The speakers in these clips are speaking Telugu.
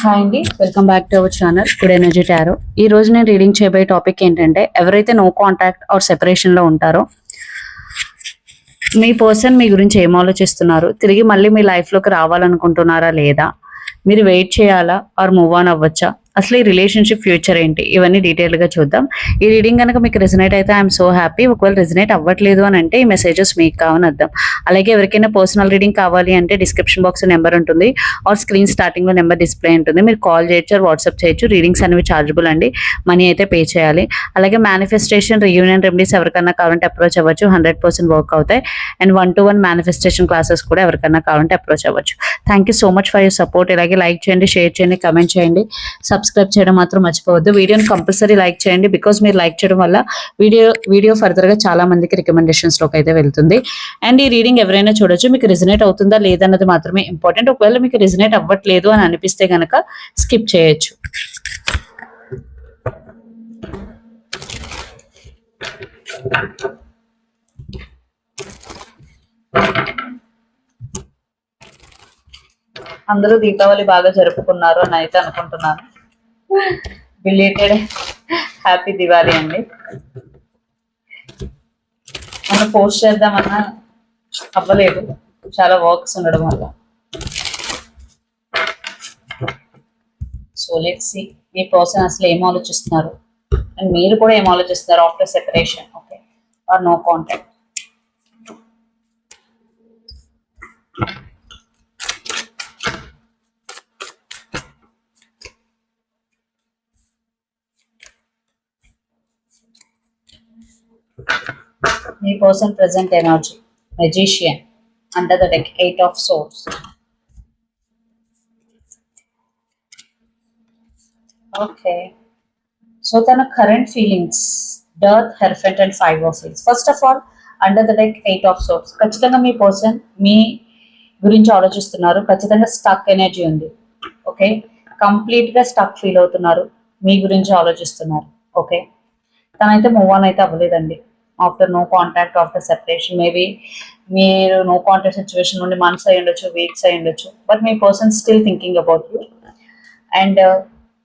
హాయ్ అండి. Welcome back to our channel good energy tarot ఈ రోజు నేను రీడింగ్ చేయబోయే టాపిక్ ఏంటంటే ఎవరైతే నో కాంటాక్ట్ ఆర్ సెపరేషన్లో ఉంటారో మీ పర్సన్ మీ గురించి ఏం ఆలోచిస్తున్నారు? తిరిగి మళ్ళీ మీ లైఫ్లోకి రావాలనుకుంటున్నారా లేదా? మీరు వెయిట్ చేయాలా? ఆర్ మూవ్ ఆన్ అవ్వచ్చా? అసలు ఈ రిలేషన్షిప్ ఫ్యూచర్ ఏంటి? ఇవన్నీ డీటెయిల్గా చూద్దాం. ఈ రీడింగ్ కనుక మీకు రెజనేట్ అయితే ఐఎమ్ సో హ్యాపీ ఒకవేళ రెజనేట్ అవ్వట్లేదు అని అంటే ఈ మెసేజెస్ మీకు కావని అర్థం అలాగే ఎవరికైనా పర్సనల్ రీడింగ్ కావాలి అంటే డిస్క్రిప్షన్ బాక్స్ నెంబర్ ఉంటుంది. ఆర్ స్క్రీన్ స్టార్టింగ్లో నెంబర్ డిస్ప్లే ఉంటుంది. మీరు కాల్ చేయొచ్చు వాట్సాప్ చేయొచ్చు. రీడింగ్స్ అనేవి చార్జబుల్ అండి. మనీ అయితే పే చేయాలి. అలాగే మేనిఫెస్టేషన్ రియూనియన్ రెమెడీస్ ఎవరికైనా కావాలంటే అప్రోచ్ అవ్వచ్చు. హండ్రెడ్ పర్సెంట్ వర్క్ అవుతాయి. And one to one manifestation classes కూడా ఎవరికైనా కావాలంటే అప్రోచ్ అవ్వచ్చు. Thank you so much for your support ఇలాగే లైక్ చేయండి షేర్ చేయండి కమెంట్ చేయండి. సబ్స్క్రైబ్ చేయడం మాత్రం మర్చిపోవద్దు. వీడియోని కంపల్సరీ లైక్ చేయండి. బికాస్ మీరు లైక్ చేయడం వల్ల వీడియో వీడియో ఫర్దర్గా చాలా మందికి రికమెండేషన్స్లోకి అయితే వెళ్తుంది. అండ్ ఈ రీడింగ్ ఎవరైనా చూడొచ్చు. మీకు రిజనేట్ అవుతుందా లేదన్నది మాత్రమే ఇంపార్టెంట్ ఒకవేళ మీకు రిజనేట్ అవ్వట్లేదు అని అనిపిస్తే కనుక స్కిప్ చేయొచ్చు. అందరూ దీపావళి బాగా జరుపుకున్నారు అని అయితే అనుకుంటున్నాను. బిలేటెడ్ హ్యాపీ దివాళీ అండి మనం పోస్ట్ చేద్దామన్నా అవ్వలేదు. చాలా వర్క్స్ ఉండడం వల్ల. సో లెట్స్ సి మీ పర్సన్ అసలు ఏం ఆలోచిస్తున్నారు? అండ్ మీరు కూడా ఏం ఆలోచిస్తున్నారు after separation okay or no contact me person present energy magician under the deck eight of swords okay so తన current feelings dearth hierophant and five of feels first of all under the deck eight of swords ఖచ్చితంగా మీ పర్సన్ మీ గురించి ఆలోచిస్తున్నారు. ఖచ్చితంగా స్టక్ ఎనర్జీ ఉంది. ఓకే కంప్లీట్గా స్టక్ ఫీల్ అవుతున్నారు. మీ గురించి ఆలోచిస్తున్నారు. ఓకే తనైతే మూవ్ ఆన్ అయితే అవ్వలేదండి. After no contact after separation maybe మీరు నో కాంటాక్ట్ సిచ్యువేషన్ నుండి మంత్స్ అయి ఉండొచ్చు వీక్స్ అయి ఉండొచ్చు. But me person still thinking about you and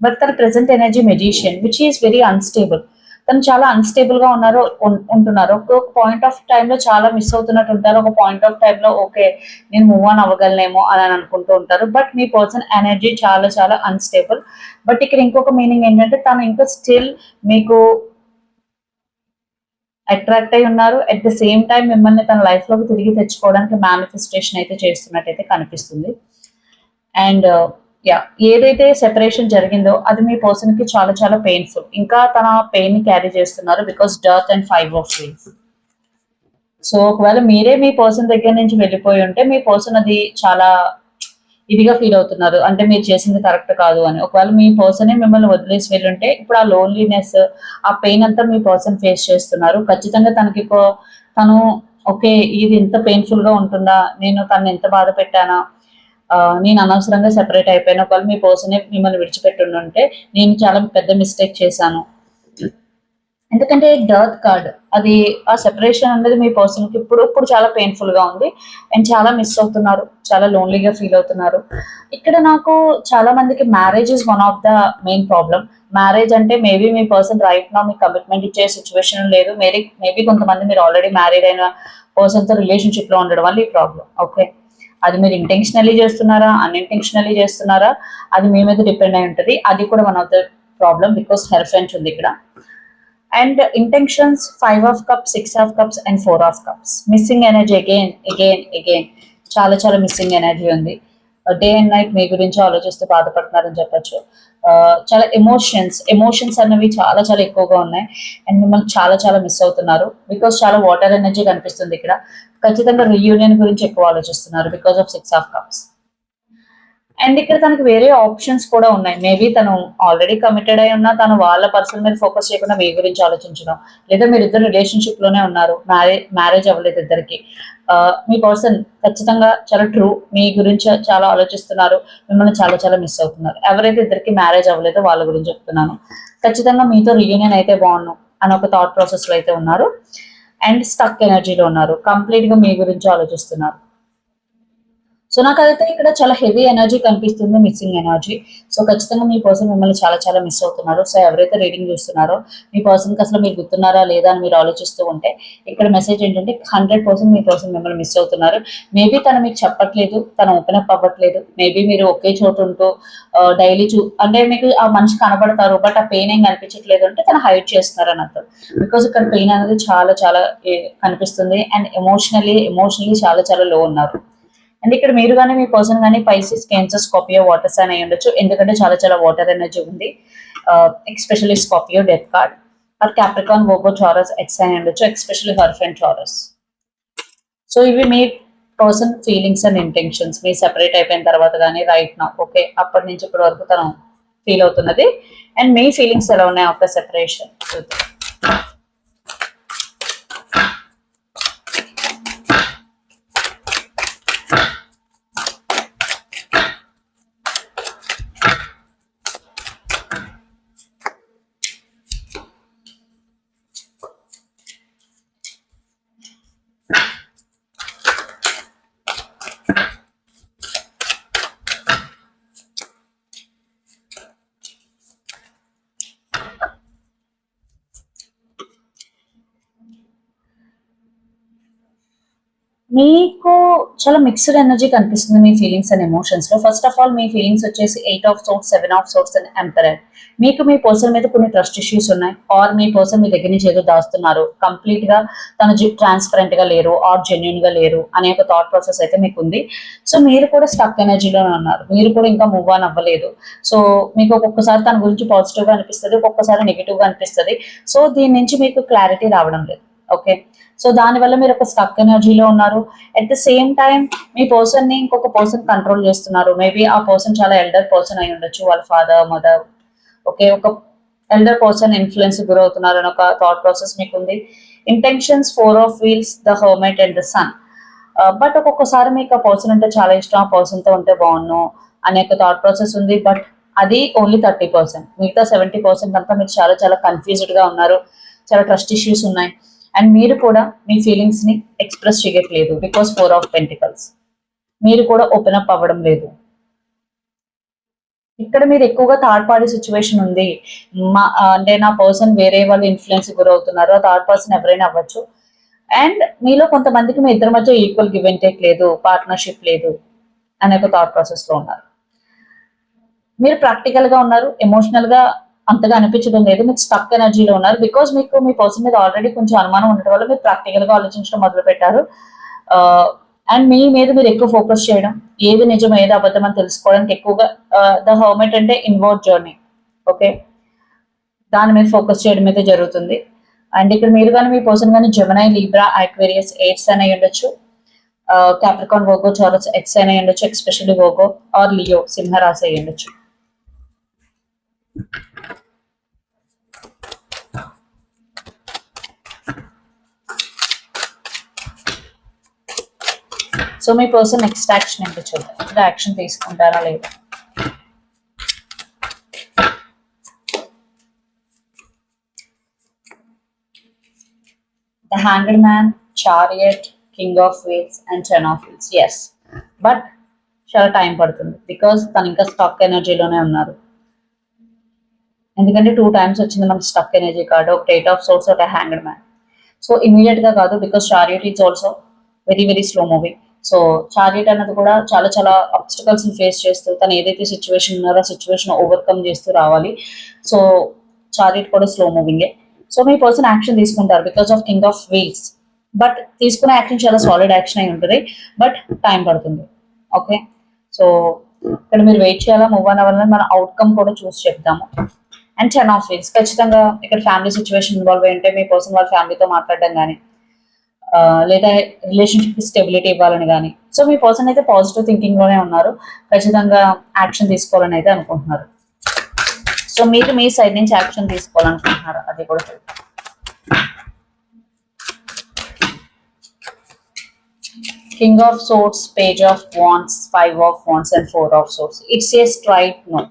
but తన present energy magician which is very unstable తను చాలా అన్స్టేబుల్గా ఉన్నారు ఉంటున్నారు. ఒక పాయింట్ ఆఫ్లో చాలా మిస్ అవుతున్నట్టు ఉంటారు. ఒక పాయింట్ ఆఫ్లో ఓకే నేను మూవ్ ఆన్ అవ్వగలనేమో అని అనుకుంటూ ఉంటారు. బట్ మీ పర్సన్ ఎనర్జీ చాలా చాలా అన్స్టేబుల్ బట్ ఇక్కడ ఇంకొక మీనింగ్ ఏంటంటే తను ఇంకా స్టిల్ మీకు అట్రాక్ట్ అయి ఉన్నారు. అట్ ద సేమ్ టైం మిమ్మల్ని తన లైఫ్లోకి తిరిగి తెచ్చుకోవడానికి మేనిఫెస్టేషన్ అయితే చేస్తున్నట్టయితే కనిపిస్తుంది. అండ్ యా uh, ఏదైతే సెపరేషన్ జరిగిందో అది మీ పర్సన్కి చాలా చాలా పెయిన్ఫుల్ ఇంకా తన పెయిన్ని క్యారీ చేస్తున్నారు because dearth and five of feels so ఒకవేళ మీరే మీ పర్సన్ దగ్గర నుంచి వెళ్ళిపోయి ఉంటే మీ పర్సన్ అది చాలా ఇదిగా ఫీల్ అవుతున్నారు. అంటే మీరు చేసింది కరెక్ట్ కాదు అని. ఒకవేళ మీ పర్సనే మిమ్మల్ని వదిలేసి వెళ్ళుంటే ఇప్పుడు ఆ లోన్లీనెస్ ఆ పెయిన్ అంతా మీ పర్సన్ ఫేస్ చేస్తున్నారు. ఖచ్చితంగా తనకి తను ఓకే ఇది ఇంత పెయిన్ఫుల్గా ఉంటుందా? నేను తను ఎంత బాధ పెట్టానా? నేను అనవసరంగా సెపరేట్ అయిపోయాను. ఒకవేళ మీ పర్సనే మిమ్మల్ని విడిచిపెట్టి ఉంటే నేను చాలా పెద్ద మిస్టేక్ చేశాను. ఎందుకంటే డర్త్ కార్డ్ అది ఆ సెపరేషన్ అనేది మీ పర్సన్కి ఇప్పుడు ఇప్పుడు చాలా పెయిన్ఫుల్గా ఉంది. అండ్ చాలా మిస్ అవుతున్నారు. చాలా లోన్లీగా ఫీల్ అవుతున్నారు. ఇక్కడ నాకు చాలా మందికి marriage is one of the main problem marriage అంటే మేబీ మీ పర్సన్ రైట్ నా మీకు కమిట్మెంట్ ఇచ్చే సిచ్యువేషన్ లేదు. మేబీ మేబీ కొంతమంది మీరు ఆల్రెడీ మ్యారీడ్ అయిన పర్సన్తో రిలేషన్షిప్లో ఉండడం వల్ల ఈ ప్రాబ్లం ఓకే అది మీరు ఇంటెన్షనల్లీ చేస్తున్నారా? అన్ఇంటెన్షనల్లీ చేస్తున్నారా? అది మీ మీద డిపెండ్ అయి ఉంటుంది. అది కూడా one of the problem because hierophant ఉంది ఇక్కడ. And intentions five of cups six of cups and four of cups missing energy again again again చాలా చాలా మిస్సింగ్ ఎనర్జీ ఉంది. డే అండ్ నైట్ మీ గురించి ఆలోచిస్తూ బాధపడుతున్నారని చెప్పొచ్చు. చాలా ఎమోషన్స్ ఎమోషన్స్ అనేవి చాలా చాలా ఎక్కువగా ఉన్నాయి. అండ్ మిమ్మల్ని చాలా చాలా మిస్ అవుతున్నారు. బికాస్ చాలా వాటర్ ఎనర్జీ కనిపిస్తుంది ఇక్కడ. ఖచ్చితంగా రీయూనియన్ గురించి ఎక్కువ ఆలోచిస్తున్నారు because of six of cups and ఇక్కడ తనకు వేరే ఆప్షన్స్ కూడా ఉన్నాయి. మేబీ తను ఆల్రెడీ కమిటెడ్ అయి ఉన్నా తను వాళ్ళ పర్సన్ మీద ఫోకస్ చేయకుండా మీ గురించి ఆలోచించడం. లేదా మీరు ఇద్దరు రిలేషన్షిప్లోనే ఉన్నారు మ్యారేజ్ మ్యారేజ్ అవ్వలేదు ఇద్దరికి. మీ పర్సన్ ఖచ్చితంగా చాలా ట్రూ మీ గురించి చాలా ఆలోచిస్తున్నారు మిమ్మల్ని చాలా చాలా మిస్ అవుతున్నారు. ఎవరైతే ఇద్దరికి మ్యారేజ్ అవ్వలేదో వాళ్ళ గురించి చెప్తున్నాను. ఖచ్చితంగా మీతో రియూనియన్ అయితే బాగున్నాం అని ఒక థాట్ ప్రాసెస్లో అయితే ఉన్నారు. అండ్ స్టక్ ఎనర్జీలో ఉన్నారు. కంప్లీట్గా మీ గురించి ఆలోచిస్తున్నారు. సో నాకైతే ఇక్కడ చాలా హెవీ ఎనర్జీ కనిపిస్తుంది మిస్సింగ్ ఎనర్జీ. సో ఖచ్చితంగా మీ పర్సన్ మిమ్మల్ని చాలా చాలా మిస్ అవుతున్నారు. సో ఎవరైతే రీడింగ్ చూస్తున్నారో మీ పర్సన్కి అసలు మీరు గుర్తున్నారా లేదా అని మీరు ఆలోచిస్తూ ఉంటే ఇక్కడ మెసేజ్ ఏంటంటే హండ్రెడ్ పర్సెంట్ మీ పర్సన్ మిమ్మల్ని మిస్ అవుతున్నారు. మేబీ తను మీకు చెప్పట్లేదు తను ఓపెన్ అప్ అవ్వట్లేదు మేబీ మీరు ఒకే చోటు ఉంటూ డైలీ చూ అంటే మీకు ఆ మనిషి కనబడతారు బట్ ఆ పెయిన్ ఏం కనిపించట్లేదు అంటే తను హైడ్ చేస్తున్నారు అని అర్థం బికాస్ ఇక్కడ పెయిన్ అనేది చాలా చాలా కనిపిస్తుంది. అండ్ ఎమోషనలీ ఎమోషనలీ చాలా చాలా లో ఉన్నారు. అండ్ ఇక్కడ మీరు కానీ మీ పర్సన్ కానీ Pisces Cancer Scorpio water sign అయి ఉండొచ్చు. ఎందుకంటే చాలా చాలా వాటర్ ఎనర్జీ ఉంది. Especially Scorpio death card or Capricorn Vogo చారస్ ఎక్స్ అయి ఉండొచ్చు. ఎక్స్పెషల్లీ హర్ఫ్ అండ్ చారస్ సో ఇవి మీ పర్సన్ ఫీలింగ్స్ అండ్ ఇంటెన్షన్స్ మీ సెపరేట్ అయిపోయిన తర్వాత కానీ రైట్ నా ఓకే అప్పటి నుంచి ఇప్పటి వరకు తను ఫీల్ అవుతున్నది. అండ్ మీ ఫీలింగ్స్ ఎలా ఉన్నాయి ఆఫ్టర్ సెపరేషన్ మీకు చాలా మిక్స్డ్ ఎనర్జీ కనిపిస్తుంది మీ ఫీలింగ్స్ అండ్ ఎమోషన్స్లో. ఫస్ట్ ఆఫ్ ఆల్ మీ ఫీలింగ్స్ వచ్చేసి eight of swords seven of swords and emperor మీకు మీ పర్సన్ మీద కొన్ని ట్రస్ట్ ఇష్యూస్ ఉన్నాయి. ఆర్ మీ పర్సన్ మీ దగ్గర నుంచి ఏదో దాస్తున్నారు. కంప్లీట్గా తను ట్రాన్స్పరెంట్గా లేరు ఆర్ జెన్యున్గా లేరు అనే ఒక థాట్ ప్రాసెస్ అయితే మీకు ఉంది సో మీరు కూడా స్టక్ ఎనర్జీలోనే ఉన్నారు. మీరు కూడా ఇంకా మూవ్ ఆన్ అవ్వలేదు. సో మీకు ఒక్కొక్కసారి తన గురించి పాజిటివ్గా అనిపిస్తుంది ఒక్కొక్కసారి నెగిటివ్గా అనిపిస్తుంది. సో దీని నుంచి మీకు క్లారిటీ రావడం లేదు. ఓకే సో దానివల్ల మీరు ఒక స్టక్ ఎనర్జీలో ఉన్నారు. అట్ ద సేమ్ టైం మీ పర్సన్ని ఇంకొక పర్సన్ కంట్రోల్ చేస్తున్నారు. మేబీ ఆ పర్సన్ చాలా ఎల్డర్ పర్సన్ అయి ఉండొచ్చు వాళ్ళ ఫాదర్ మదర్ ఓకే ఒక ఎల్డర్ పర్సన్ ఇన్ఫ్లుయెన్స్ గురవుతున్నారు అని ఒక థాట్ ప్రాసెస్ మీకు ఉంది intentions four of wheels the hermit and the sun but ఒక్కొక్కసారి మీకు ఆ పర్సన్ అంటే చాలా ఇష్టం. ఆ పర్సన్తో ఉంటే బాగున్ను అనే ఒక థాట్ ప్రాసెస్ ఉంది. బట్ అది ఓన్లీ థర్టీ పర్సెంట్ మిగతా సెవెంటీ పర్సెంట్ అంతా మీరు చాలా చాలా కన్ఫ్యూజ్డ్గా ఉన్నారు. చాలా ట్రస్ట్ ఇష్యూస్ ఉన్నాయి. అండ్ మీరు కూడా మీ ఫీలింగ్స్ని ఎక్స్ప్రెస్ చేయట్లేదు బికాస్ ఫోర్ ఆఫ్ పెంటికల్స్ మీరు కూడా ఓపెన్ అప్ అవ్వడం లేదు. ఇక్కడ మీరు ఎక్కువగా థర్డ్ పార్టీ సిచ్యువేషన్ ఉంది. మా అంటే నా పర్సన్ వేరే వాళ్ళు ఇన్ఫ్లుయెన్స్ గురవుతున్నారు. ఆ థర్డ్ పర్సన్ ఎవరైనా అవ్వచ్చు. అండ్ మీలో కొంతమందికి మీ ఇద్దరి మధ్య ఈక్వల్ గివ్ అండ్ టేక్ లేదు పార్ట్నర్షిప్ లేదు అనే ఒక థాట్ ప్రాసెస్లో ఉన్నారు. మీరు ప్రాక్టికల్గా ఉన్నారు ఎమోషనల్గా అంతగా అనిపించడం లేదు. మీకు స్టక్ ఎనర్జీలో ఉన్నారు. బికాస్ మీకు మీ పర్సన్ మీద ఆల్రెడీ కొంచెం అనుమానం ఉండటం వల్ల మీరు ప్రాక్టికల్గా ఆలోచించడం మొదలు పెట్టారు అండ్ uh, మీ మీద మీరు ఎక్కువ ఫోకస్ చేయడం ఏది నిజం ఏది అబద్ధం అని తెలుసుకోవడానికి ఎక్కువగా uh, ద హర్మెట్ అంటే ఇన్వర్డ్ జర్నీ ఓకే దాని మీద ఫోకస్ చేయడం అయితే జరుగుతుంది. అండ్ ఇక్కడ మీరు కానీ మీ పర్సన్ కానీ జమనై లీబ్రా ఆక్వేరియస్ ఎయిట్స్ అని ఉండొచ్చు. క్యాప్రికాన్ వోగో చారస్ ఎక్స్ అని ఉండొచ్చు. ఎక్స్పెషల్లీ వోగో ఆర్ లియో సింహరాశి అయ్యి ఉండొచ్చు. సో మీ పర్సన్ నెక్స్ట్ యాక్షన్ ఏంటో చూద్దాం. ఇక్కడ యాక్షన్ తీసుకుంటారా లేదా? The hanger man chariot king of wheels and ten of wheels yes but చాలా టైం పడుతుంది. బికాస్ తను ఇంకా స్టక్ ఎనర్జీలోనే ఉన్నారు. ఎందుకంటే టూ టైమ్స్ వచ్చింది మనకి స్టక్ ఎనర్జీ కార్డు ఒక ఎయిట్ ఆఫ్ సోర్స్ ఒక హ్యాంగర్ మ్యాన్ సో ఇమీడియట్గా కాదు because chariot is also very very slow moving so chariot అన్నది కూడా చాలా చాలా అబ్స్టికల్స్ని ఫేస్ చేస్తూ తను ఏదైతే సిచ్యువేషన్ ఉన్నారో ఆ సిచ్యువేషన్ ఓవర్కమ్ చేస్తూ రావాలి. సో చారియట్ కూడా స్లో మూవింగే సో మీ పర్సన్ యాక్షన్ తీసుకుంటారు because of king of wheels but తీసుకునే యాక్షన్ చాలా సాలిడ్ యాక్షన్ అయి ఉంటుంది. బట్ టైం పడుతుంది. ఓకే సో ఇక్కడ మీరు వెయిట్ చేయాలా మూవ్ అన్న వల్ల మన అవుట్కమ్ కూడా చూసి చెప్తాము అండ్ టెన్ ఆఫ్ వీల్స్ ఖచ్చితంగా ఇక్కడ ఫ్యామిలీ సిచ్యువేషన్ ఇన్వాల్వ్ అయి ఉంటే మీ పర్సన్ వాళ్ళ ఫ్యామిలీతో మాట్లాడడం కానీ లేదా రిలేషన్షిప్ స్టెబిలిటీ ఇవ్వాలని కానీ సో మీ పర్సన్ అయితే పాజిటివ్ థింకింగ్లోనే ఉన్నారు. ఖచ్చితంగా యాక్షన్ తీసుకోవాలని అయితే అనుకుంటున్నారు. సో మీరు మీ సైడ్ నుంచి యాక్షన్ తీసుకోవాలనుకుంటున్నారు? అది కూడా చూద్దాం. King of swords page of wands five of wands and four of swords it's a straight no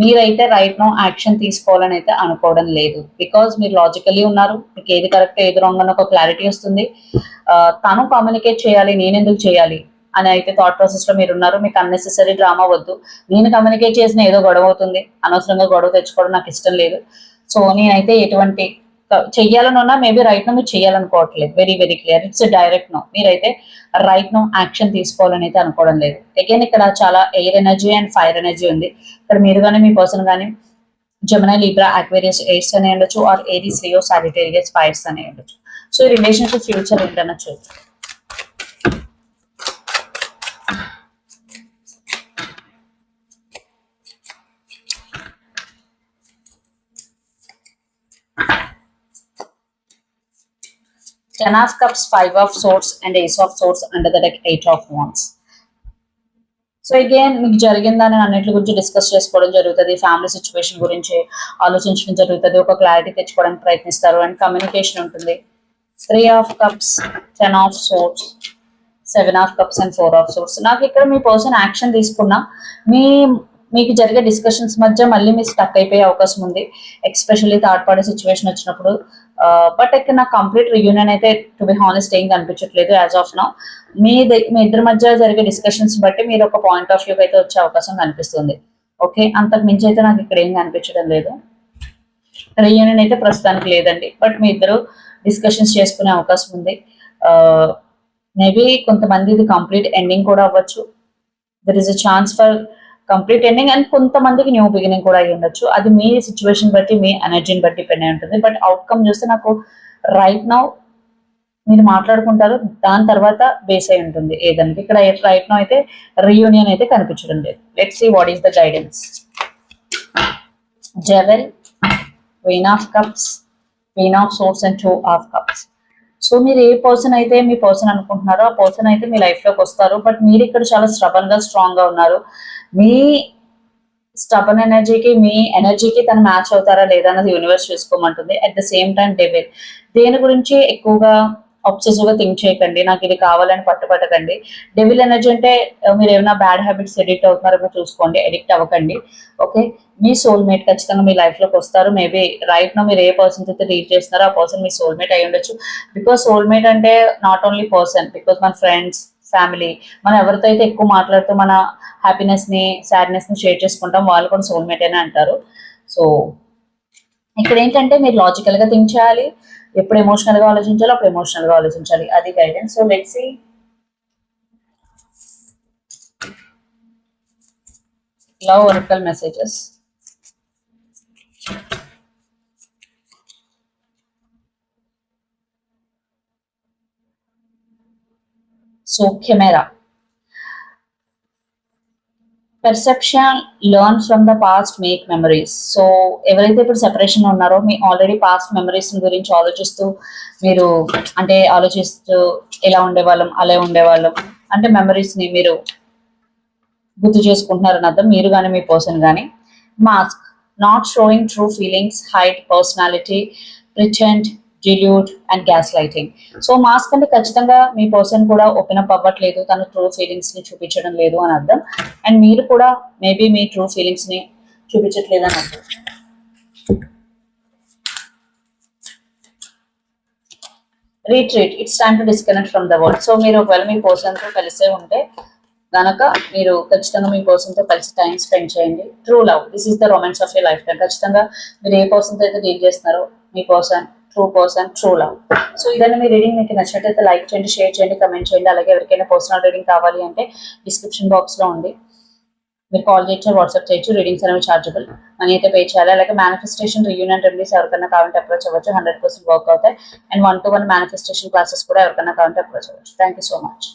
మీరైతే రైట్ నో యాక్షన్ తీసుకోవాలని అయితే అనుకోవడం లేదు. బికాజ్ మీరు లాజికల్లీ ఉన్నారు మీకు ఏది కరెక్ట్ ఏది రాంగ్ అని ఒక క్లారిటీ వస్తుంది. తను కమ్యూనికేట్ చేయాలి నేను ఎందుకు చేయాలి అని అయితే థాట్ ప్రాసెస్లో మీరు ఉన్నారు. మీకు అన్నెసెసరీ డ్రామా వద్దు. నేను కమ్యూనికేట్ చేసిన ఏదో గొడవ అవుతుంది. అనవసరంగా గొడవ తెచ్చుకోవడం నాకు ఇష్టం లేదు. సో నేనైతే ఎటువంటి చెయ్యాలని ఉన్నా మేబీ రైట్ నో మీరు చేయాలనుకోవట్లేదు very very clear it's direct no మీరైతే రైట్ నో యాక్షన్ తీసుకోవాలని అయితే అనుకోవడం లేదు. అగైన్ ఇక్కడ చాలా air energy and fire energy ఉంది. ఇక్కడ మీరు కానీ మీ పర్సన్ కానీ జమనా లీబ్రా అక్వేరియస్ ఎయిర్స్ అని ఉండొచ్చు or Aries Leo Sagittarius fires అని ఉండొచ్చు. సో ఈ రిలేషన్షిప్ ఫ్యూచర్ ఏంటన్నా చూద్దాం. Ten of Cups, Five of Swords, and Ace of Swords under the deck, Eight of Wands. So again మీకు జరిగిందని అన్నింటి గురించి డిస్కస్ చేసుకోవడం జరుగుతుంది ఫ్యామిలీ సిచ్యువేషన్ గురించి ఆలోచించడం జరుగుతుంది ఒక క్లారిటీ తెచ్చుకోవడానికి ప్రయత్నిస్తారు అండ్ కమ్యూనికేషన్ ఉంటుంది. Three of cups ten of swords seven of cups and four of swords నాకు ఇక్కడ మీ పర్సన్ యాక్షన్ తీసుకున్నా మీ మీకు జరిగే డిస్కషన్స్ మధ్య మళ్ళీ మీరు స్టక్ అయిపోయే అవకాశం ఉంది. ఎక్స్పెషల్లీ థర్డ్ పార్టీ సిచ్యువేషన్ వచ్చినప్పుడు బట్ ఇక్కడ నాకు కంప్లీట్ రియూనియన్ అయితే టు బి హానెస్ట్ ఏం కనిపించట్లేదు యాజ్ ఆఫ్ నౌ మీ మీ ఇద్దరి మధ్య జరిగే డిస్కషన్స్ బట్టి మీరు ఒక పాయింట్ ఆఫ్ వ్యూకి అయితే వచ్చే అవకాశం కనిపిస్తుంది. ఓకే అంతకు మించి అయితే నాకు ఇక్కడ ఏం కనిపించడం లేదు. రియూనియన్ అయితే ప్రస్తుతానికి లేదండి. బట్ మీ ఇద్దరు డిస్కషన్స్ చేసుకునే అవకాశం ఉంది. మేబీ కొంతమంది ఇది కంప్లీట్ ఎండింగ్ కూడా అవ్వచ్చు. There is a chance for complete ending and కొంతమందికి న్యూ బిగినింగ్ కూడా అయ్యి ఉండొచ్చు. అది మీ సిచ్యువేషన్ బట్టి మీ ఎనర్జీని బట్టి డిపెండ్ అయి ఉంటుంది. బట్ అవుట్కమ్ చూస్తే నాకు రైట్ నౌ మీరు మాట్లాడుకుంటారు దాని తర్వాత బేస్ అయి ఉంటుంది. ఏదానికి? ఇక్కడ రైట్ నో అయితే రీయూనియన్ అయితే కనిపించడం లేదు. Let see what is the guidance jewel queen of cups queen of swords and two of cups so మీరు ఏ పర్సన్ అయితే మీ పర్సన్ అనుకుంటున్నారో ఆ పర్సన్ అయితే మీ లైఫ్లోకి వస్తారు. బట్ మీరు ఇక్కడ చాలా స్ట్రబన్గా స్ట్రాంగ్గా ఉన్నారు. మీ స్టబన్ ఎనర్జీకి మీ ఎనర్జీకి తను మ్యాచ్ అవుతారా లేదా అన్నది universe చూసుకోమంటుంది. At the same time devil దేని గురించి ఎక్కువగా అబ్సెసివ్గా థింక్ చేయకండి నాకు ఇది కావాలని పట్టుపట్టకండి డెవిల్ ఎనర్జీ అంటే మీరు ఏమైనా బ్యాడ్ హ్యాబిట్స్ ఎడిక్ట్ అవుతున్నారో చూసుకోండి ఎడిక్ట్ అవ్వకండి. ఓకే మీ సోల్మేట్ ఖచ్చితంగా మీ లైఫ్లోకి వస్తారు. మేబీ రైట్ నో మీరు ఏ పర్సన్ అయితే రీడ్ చేస్తున్నారో ఆ పర్సన్ మీ సోల్మేట్ అయి ఉండొచ్చు. బికాస్ సోల్మేట్ అంటే నాట్ ఓన్లీ పర్సన్ బికాస్ మన ఫ్రెండ్స్ ఫ్యామిలీ మనం ఎవరితో అయితే ఎక్కువ మాట్లాడుతూ మన హ్యాపీనెస్ని సాడ్నెస్ని షేర్ చేసుకుంటాం వాళ్ళు కూడా సోల్మేట్ అని అంటారు. సో ఇక్కడ ఏంటంటే మీరు లాజికల్గా థింక్ చేయాలి. ఎప్పుడు ఎమోషనల్గా ఆలోచించాలో అప్పుడు ఎమోషనల్గా ఆలోచించాలి. అది guidance so let see love oracle messages so camera perception learn from the past make memories so ఎవరైతే ఇప్పుడు సెపరేషన్ ఉన్నారో మీ ఆల్రెడీ పాస్ట్ మెమరీస్ గురించి ఆలోచిస్తూ మీరు అంటే ఆలోచిస్తూ ఎలా ఉండేవాళ్ళం అలా ఉండేవాళ్ళం అంటే మెమరీస్ని మీరు గుర్తు చేసుకుంటున్నారని అర్థం. మీరు కానీ మీ పర్సన్ కానీ mask not showing true feelings height personality ప్రిచెంట్ dilute and gaslighting so mask అంటే ఖచ్చితంగా మీ పర్సన్ కూడా ఓపెన్ అప్ అవ్వట్లేదు. తన ట్రూ ఫీలింగ్స్ని చూపించడం లేదు అని అర్థం. అండ్ మీరు కూడా మేబీ మీ ట్రూ ఫీలింగ్స్ని చూపించట్లేదు అని అర్థం. Retreat it's time to disconnect from the world so మీరు ఒకవేళ మీ పర్సన్తో కలిసే ఉంటే కనుక మీరు ఖచ్చితంగా మీ పర్సన్తో కలిసి టైం స్పెండ్ చేయండి. True love this is the romance of your life time ఖచ్చితంగా మీరు ఏ పర్సన్తో అయితే డీల్ చేస్తున్నారో మీ person true person true love so ఇదన్నీ మీ రీడింగ్ మీకు నచ్చినట్టయితే లైక్ చేయండి షేర్ చేయండి కమెంట్ చేయండి. అలాగే ఎవరికైనా పర్సనల్ రీడింగ్ కావాలి అంటే డిస్క్రిప్షన్ బాక్స్లో ఉంది. మీరు కాల్ చేయొచ్చు వాట్సాప్ చేయొచ్చు. రీడింగ్స్ అనేవి చార్జబుల్ మనీ అయితే పే చేయాలి. అలాగే మేనిఫెస్టేషన్ రియూనియన్ రెమెడీస్ ఎవరికైనా కావాలంటే అప్రోచ్ అవ్వచ్చు. హండ్రెడ్ పర్సెంట్ వర్క్ అవుతాయి. And one to one manifestation classes కూడా ఎవరికైనా కావాలంటే అప్రోచ్ అవ్వచ్చు. Thank you so much